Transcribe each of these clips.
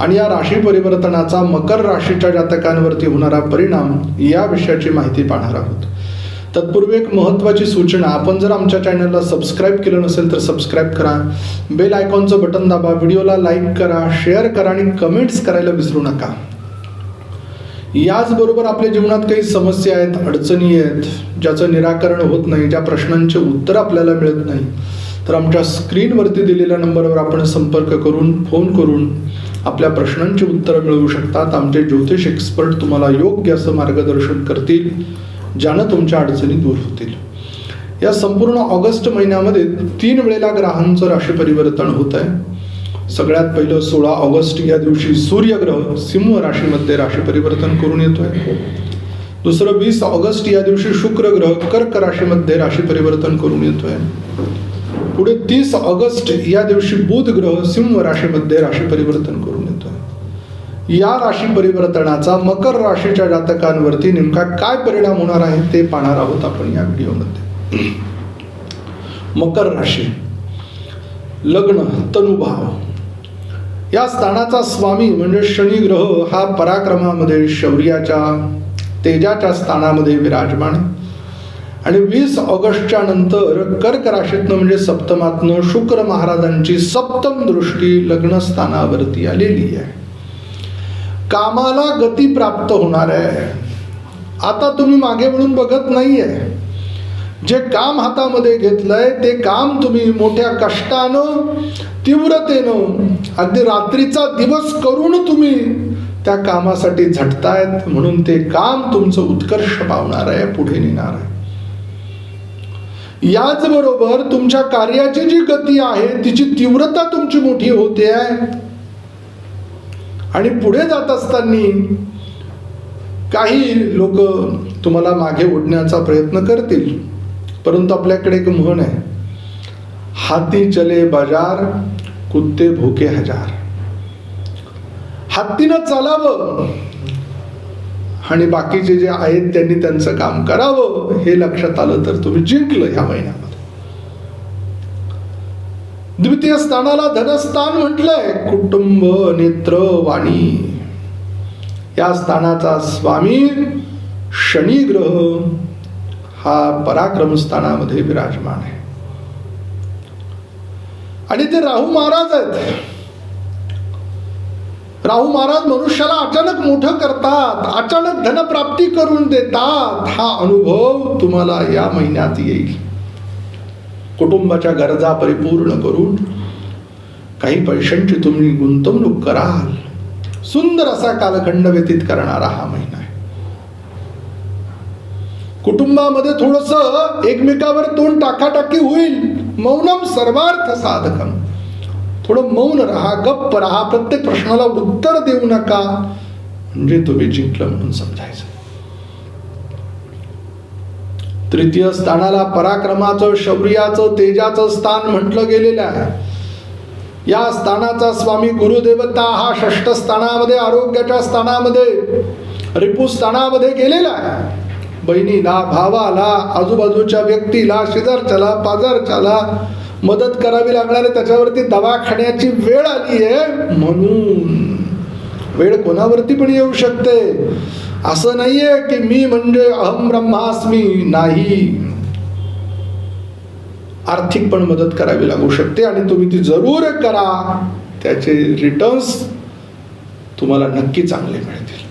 आणि या राशी परिवर्तनाचा मकर राशीच्या जातकांवरती होणारा परिणाम या विषयाची माहिती पाहणार आहोत. तत्पूर्वी एक महत्त्वाची सूचना आपण जर आमच्या चॅनलला सबस्क्राईब केलं नसेल तर सबस्क्राईब करा. बेल आयकॉनचं बटन दाबा व्हिडिओला लाईक करा शेअर करा आणि कमेंट्स करायला विसरू नका. याचबरोबर आपल्या जीवनात काही समस्या आहेत अडचणी आहेत ज्याचं निराकरण होत नाही ज्या प्रश्नांचे उत्तर आपल्याला मिळत नाही तर आमच्या स्क्रीनवरती दिलेल्या नंबरवर आपण संपर्क करून फोन करून आपल्या प्रश्नांची उत्तरं मिळवू शकतात. आमचे ज्योतिष एक्सपर्ट तुम्हाला योग्य असं मार्गदर्शन करतील ज्यानं तुमच्या अडचणी दूर होतील. या संपूर्ण ऑगस्ट महिन्यामध्ये तीन वेळेला ग्रहांचं राशी परिवर्तन होत आहे सगळ्यात पहिलं सोळा ऑगस्ट या दिवशी सूर्यग्रह सिंह राशीमध्ये राशी परिवर्तन करून येतोय. दुसरं वीस ऑगस्ट या दिवशी शुक्र ग्रह कर्क राशीमध्ये राशी परिवर्तन करून येतोय. पुढे तीस ऑगस्ट या दिवशी बुध ग्रह सिंह राशीमध्ये राशी परिवर्तन करून या राशी परिवर्तनाचा मकर राशीच्या जातकांवरती नेमका काय परिणाम होणार आहे ते पाहणार आहोत आपण या व्हिडिओमध्ये. मकर राशी लग्न तनुभाव. या स्थानाचा स्वामी म्हणजे शनी ग्रह हा पराक्रमामध्ये शौर्याच्या तेजाच्या स्थानामध्ये विराजमान आणि वीस ऑगस्टच्या नंतर कर्क राशीतनं म्हणजे सप्तमातनं शुक्र महाराजांची सप्तम दृष्टी लग्नस्थानावरती आलेली आहे. कामाला गती प्राप्त होणार आहे. आता तुम्ही मागे म्हणून बघत नाहीये. जे काम हातामध्ये घेतलंय ते काम तुम्ही मोठ्या कष्टानं तीव्रतेनं अगदी रात्रीचा दिवस करून तुम्ही त्या कामासाठी झटतायत म्हणून ते काम तुमचं उत्कर्ष पावणार आहे पुढे नेणार आहे. याचबरोबर तुमच्या कार्याची जी गती आहे तिची तीव्रता तुमची मोठी होते आहे. आणि पुढे जात असताना काही लोक तुम्हाला मागे ओढण्याचा प्रयत्न करतील. परंतु आपल्याकडे एक म्हण आहे. हाती चले बाजार कुत्ते भुके हजार. हत्तीनं चालावं आणि बाकीचे जे आहेत त्यांनी त्यांचं काम करावं हे लक्षात आलं तर तुम्ही जिंकलं ह्या महिन्यात. द्वितीय स्थानाला धनस्थान म्हटलंय. कुटुंब नेत्र वाणी. या स्थानाचा स्वामी शनी ग्रह हा पराक्रम स्थानामध्ये विराजमान आहे. आणि ते राहू महाराज आहेत. राहू महाराज मनुष्याला अचानक मोठं करतात अचानक धनप्राप्ती करून देतात. हा अनुभव तुम्हाला या महिन्यात येईल. कुटुंबाच्या गरजा परिपूर्ण करून काही पैशांची तुम्ही गुंतवणूक कराल. सुंदर असा कालखंड व्यतीत करणारा हा महिना आहे. कुटुंबामध्ये थोडस एकमेकावर तोंड टाकाटाकी होईल. मौनम सर्वार्थ साधकम. थोडं मौन राहा गप्प राहा प्रत्येक प्रश्नाला उत्तर देऊ नका. म्हणजे तुम्ही जिंकलं म्हणून समजायचं. तृतीय स्थानाला पराक्रमाचं शौर्याचं तेजाचं स्थान म्हटलं गेलेलं आहे. या स्थानाचा स्वामी गुरुदेवता हा षष्ठ स्थानामध्ये आरोग्याच्या स्थानामध्ये रिपू स्थानामध्ये गेलेला आहे. बहिणीला भावाला आजूबाजूच्या व्यक्तीला शेजारच्याला पाजारच्याला मदत करावी लागणार आहे. त्याच्यावरती दवाखान्याची वेळ आली आहे म्हणून. वेळ कोणावरती पण येऊ शकते. असं नाहीये की मी म्हणजे अहम ब्रह्मास्मी नाही. आर्थिक पण मदत करावी लागू शकते आणि तुम्ही ती जरूर करा. त्याचे रिटर्न्स तुम्हाला नक्की चांगले मिळतील.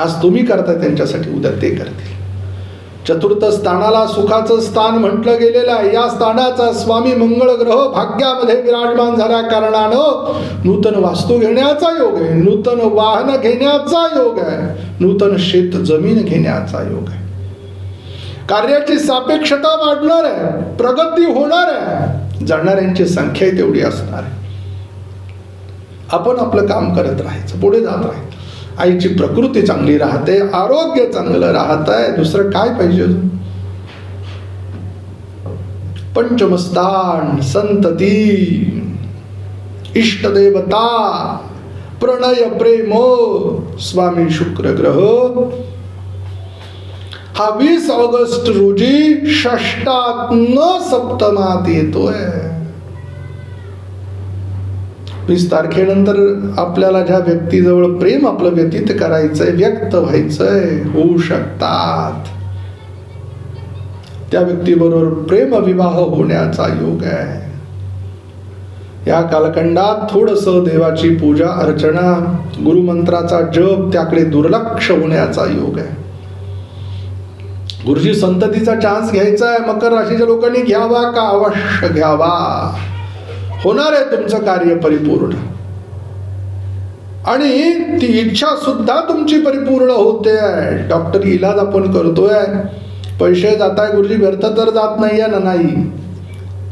आज तुम्ही करता त्यांच्यासाठी उद्या ते करतील. चतुर्थ स्थानाला सुखाचं स्थान म्हटलं गेलेलं आहे. या स्थानाचा स्वामी मंगळ ग्रह भाग्यामध्ये विराजमान झाल्या कारणानं नूतन वास्तू घेण्याचा योग आहे. नूतन वाहन घेण्याचा योग आहे. नूतन शेत जमीन घेण्याचा योग आहे. कार्याची सापेक्षता वाढणार आहे. प्रगती होणार आहे. जाणाऱ्यांची संख्या तेवढी असणार आहे. आपण आपलं काम करत राहायचं पुढे जात राहायचं. आईची प्रकृती चांगली राहते, आरोग्य चांगलं राहत आहे दुसरं काय पाहिजे पंचमस्थान, संतती, इष्टदेवता, प्रणय प्रेम, स्वामी शुक्र ग्रह. हा वीस ऑगस्ट रोजी षष्टात न सप्तमात येतोय. वीस तारखेनंतर आपल्याला ज्या व्यक्तीजवळ प्रेम आपलं व्यतीत करायचंय व्यक्त व्हायचंय होऊ शकतात. त्या व्यक्तीबरोबर प्रेम विवाह होण्याचा योग आहे. या कालखंडात थोडस देवाची पूजा अर्चना गुरुमंत्राचा जप त्याकडे दुर्लक्ष होण्याचा योग आहे. गुरुजी संततीचा चान्स घ्यायचा आहे. मकर राशीच्या लोकांनी घ्यावा का? अवश्य घ्यावा. होणार आहे तुमचं कार्य परिपूर्ण. आणि ती इच्छा सुद्धा तुमची परिपूर्ण होते. आहे डॉक्टर इलाज आपण करतोय. पैसे जात आहे गुरुजी व्यर्थ तर जात नाही आहे ना नाही.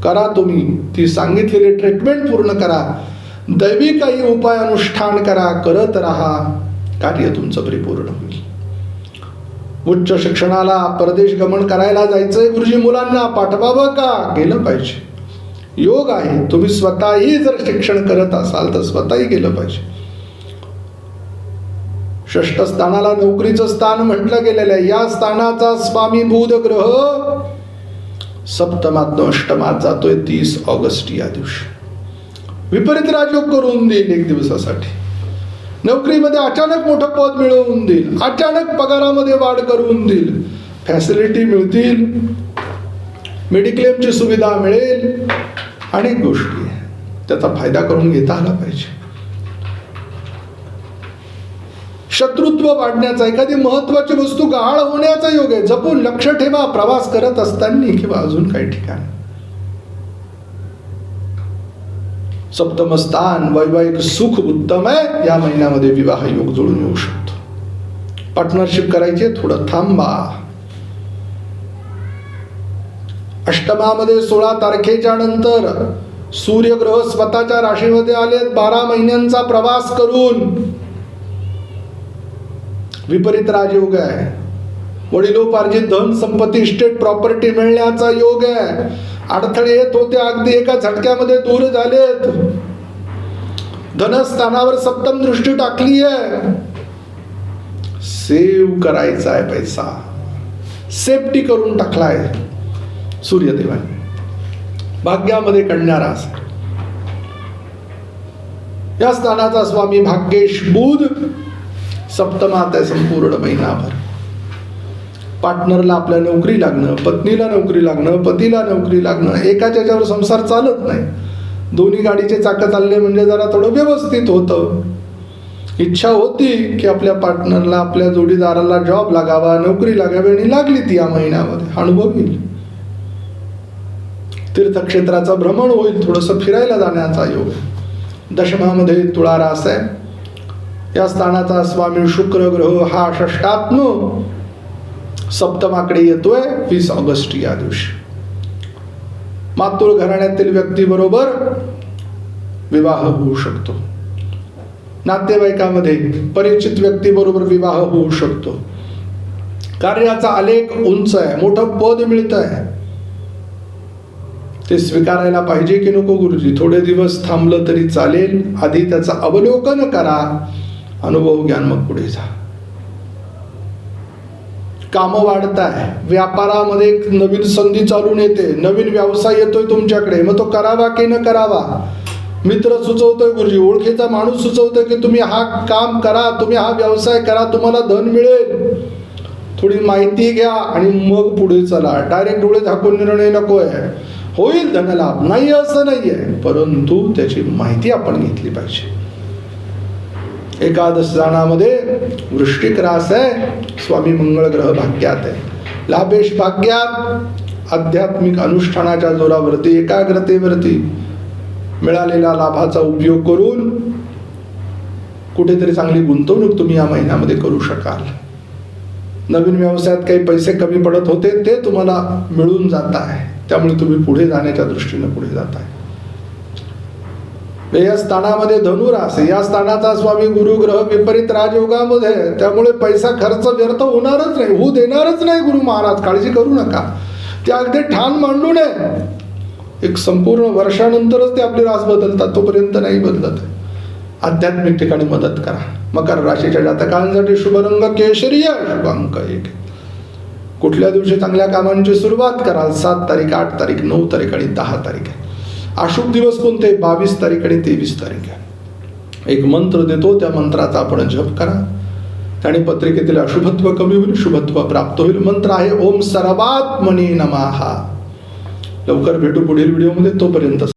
करा तुम्ही. ती सांगितलेली ट्रीटमेंट पूर्ण करा. दैवी काही उपाय अनुष्ठान करा. करत राहा. कार्य तुमचं परिपूर्ण होईल. उच्च शिक्षणाला परदेश गमन करायला जायचंय गुरुजी मुलांना. पाठवावं का? गेलं पाहिजे. योग आहे. तुम्ही स्वतःही जर शिक्षण करत असाल तर स्वतःही गेलं पाहिजे. षष्ठ स्थानाला नोकरीचं स्थान म्हटलं गेलेलं आहे. या स्थानाचा स्वामी बुध ग्रह सप्तमात अष्टमात जातोय तीस ऑगस्ट या दिवशी. विपरीत राजयोग करून देईल एक दिवसासाठी. नोकरीमध्ये अचानक मोठं पद मिळवून देईल. अचानक पगारामध्ये वाढ करून देईल. फॅसिलिटी मिळतील. मेडिक्लेमची सुविधा मिळेल. अनेक गोष्टी आहे. त्याचा फायदा करून घेता आला पाहिजे. शत्रुत्व वाढण्याचा एखादी महत्वाची वस्तू गहाळ होण्याचा योग आहे. जपून लक्ष ठेवा प्रवास करत असताना किंवा अजून काही ठिकाण. सप्तम स्थान वैवाहिक सुख उत्तम आहे. या महिन्यामध्ये विवाह योग जुळून येऊ शकतो. पार्टनरशिप करायची थोडं थांबा. अष्टमामध्ये सोळा तारखेच्या नंतर सूर्यग्रह स्वतःच्या राशीमध्ये आले बारा महिन्यांचा प्रवास करून विपरीत राजयोग आहे. वडिलोपार्जित धन संपत्ती इस्टेट प्रॉपर्टी मिळण्याचा योग आहे. अडथळे येत होते अगदी एका झटक्यामध्ये दूर झालेत. धनस्थानावर सप्तम दृष्टी टाकली आहे सेव्ह करायचा आहे पैसा. सेफ्टी करून टाकलाय. सूर्यदेवाने भाग्यामध्ये कळणारा असा। या स्थानाचा स्वामी भाग्येश बुध सप्तमात आहे संपूर्ण महिनाभर। पार्टनरला आपल्या नोकरी लागणं पत्नीला नोकरी लागणं पतीला नोकरी लागणं एकाच्या याच्यावर संसार चालत नाही। दोन्ही गाडीचे चाकं चालले म्हणजे जरा थोडं व्यवस्थित होतं। इच्छा होती की आपल्या पार्टनरला आपल्या जोडीदाराला जॉब लागावा नोकरी लागावी आणि लागली ती या महिन्यामध्ये। अनुभव येईल। तीर्थक्षेत्राचं भ्रमण होईल थोडंसं फिरायला जाण्याचा योग. दशमामध्ये तुळा रास आहे. या स्थानाचा स्वामी शुक्र ग्रह हा षष्टात्म सप्तमाकडे येतोय वीस ऑगस्ट या दिवशी. मातुळ घराण्यातील व्यक्तीबरोबर विवाह होऊ शकतो. नातेवाईकामध्ये परिचित व्यक्तीबरोबर विवाह होऊ शकतो. कार्याचा आलेख उंच आहे मोठं पद मिळत आहे ते स्वीकारायला पाहिजे की नको गुरुजी? थोडे दिवस थांबलं तरी चालेल. आधी त्याचं अवलोकन करा. अनुभव ज्ञान मग पुढे जा. कामं वाढत आहे व्यापारामध्ये एक नवीन संधी चालून येते. नवीन व्यवसाय येतोय तुमच्याकडे. मग तो करावा की न करावा? मित्र सुचवतोय गुरुजी. ओळखीचा माणूस सुचवतोय की तुम्ही हा काम करा तुम्ही हा व्यवसाय करा तुम्हाला धन मिळेल. थोडी माहिती घ्या आणि मग पुढे चला. डायरेक्ट डोळे झाकून निर्णय नको आहे होईल धनलाभ नाही असं नाही आहे परंतु त्याची माहिती आपण घेतली पाहिजे. एकादश जाणामध्ये वृष्टिक रास आहे स्वामी मंगळ ग्रह भाग्यात आहे. लाभेश भाग्यात आध्यात्मिक अनुष्ठानाच्या जोरावरती एकाग्रतेवरती मिळालेला लाभाचा उपयोग करून कुठेतरी चांगली गुंतवणूक तुम्ही या महिन्यामध्ये करू शकाल. नवीन व्यवसायात काही पैसे कमी पडत होते ते तुम्हाला मिळून जात आहे. त्यामुळे तुम्ही पुढे जाण्याच्या दृष्टीने पुढे जात आहे. या स्थानामध्ये धनुरास या स्थानाचा स्वामी गुरुग्रह विपरीत राजयोगामध्ये त्यामुळे पैसा खर्च व्यर्थ होणारच नाही होऊ देणारच नाही गुरु महाराज काळजी करू नका. ते अगदी ठाण मांडू नये. एक संपूर्ण वर्षानंतरच ते आपली रास बदलतात तोपर्यंत नाही बदलत. आध्यात्मिक ठिकाणी मदत करा. मकर राशीच्या जातकांसाठी शुभरंग केशरी केशरीय शुभांक एक. कुठल्या दिवशी चांगल्या कामांची सुरुवात कराल? सात तारीख आठ तारीख नऊ तारीख आणि दहा तारीख आहे. अशुभ दिवस कोणते? बावीस तारीख आणि तेवीस तारीख आहे. एक मंत्र देतो त्या मंत्राचा आपण जप करा. त्याने पत्रिकेतील अशुभत्व कमी होईल शुभत्व प्राप्त होईल. मंत्र आहे ओम सर्वात्मने नमाहा लवकर भेटू पुढील व्हिडिओमध्ये तोपर्यंत